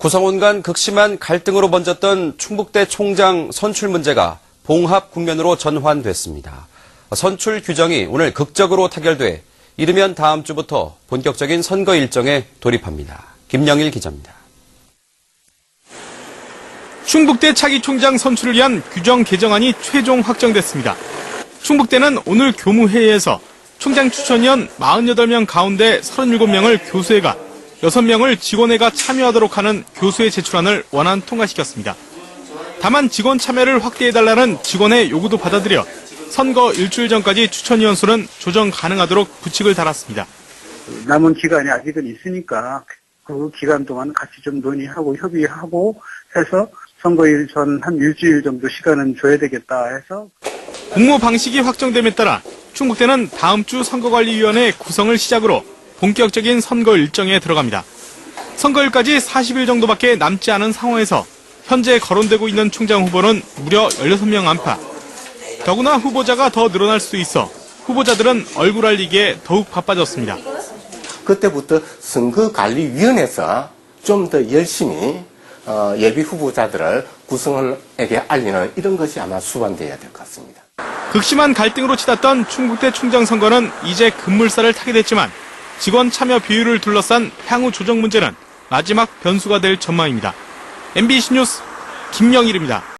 구성원 간 극심한 갈등으로 번졌던 충북대 총장 선출 문제가 봉합 국면으로 전환됐습니다. 선출 규정이 오늘 극적으로 타결돼 이르면 다음 주부터 본격적인 선거 일정에 돌입합니다. 김영일 기자입니다. 충북대 차기 총장 선출을 위한 규정 개정안이 최종 확정됐습니다. 충북대는 오늘 교무회의에서 총장 추천위원 48명 가운데 37명을 교수회가, 6명을 직원회가 참여하도록 하는 교수회 제출안을 원안 통과시켰습니다. 다만 직원 참여를 확대해달라는 직원의 요구도 받아들여 선거 일주일 전까지 추천위원 수는 조정 가능하도록 부칙을 달았습니다. 남은 기간이 아직은 있으니까 그 기간 동안 같이 좀 논의하고 협의하고 해서 선거일 전 한 일주일 정도 시간은 줘야 되겠다 해서 공모 방식이 확정됨에 따라 충북대는 다음 주 선거관리위원회 구성을 시작으로 본격적인 선거 일정에 들어갑니다. 선거일까지 40일 정도밖에 남지 않은 상황에서 현재 거론되고 있는 총장 후보는 무려 16명 안팎. 더구나 후보자가 더 늘어날 수 있어 후보자들은 얼굴 알리기에 더욱 바빠졌습니다. 그때부터 선거관리위원회에서 좀 더 열심히 어, 예비 후보자들을 구성원에게 알리는 이런 것이 아마 수반돼야 될 것 같습니다. 극심한 갈등으로 치닫던 충북대 총장 선거는 이제 급물살을 타게 됐지만 직원 참여 비율을 둘러싼 향후 조정 문제는 마지막 변수가 될 전망입니다. MBC 뉴스 김영일입니다.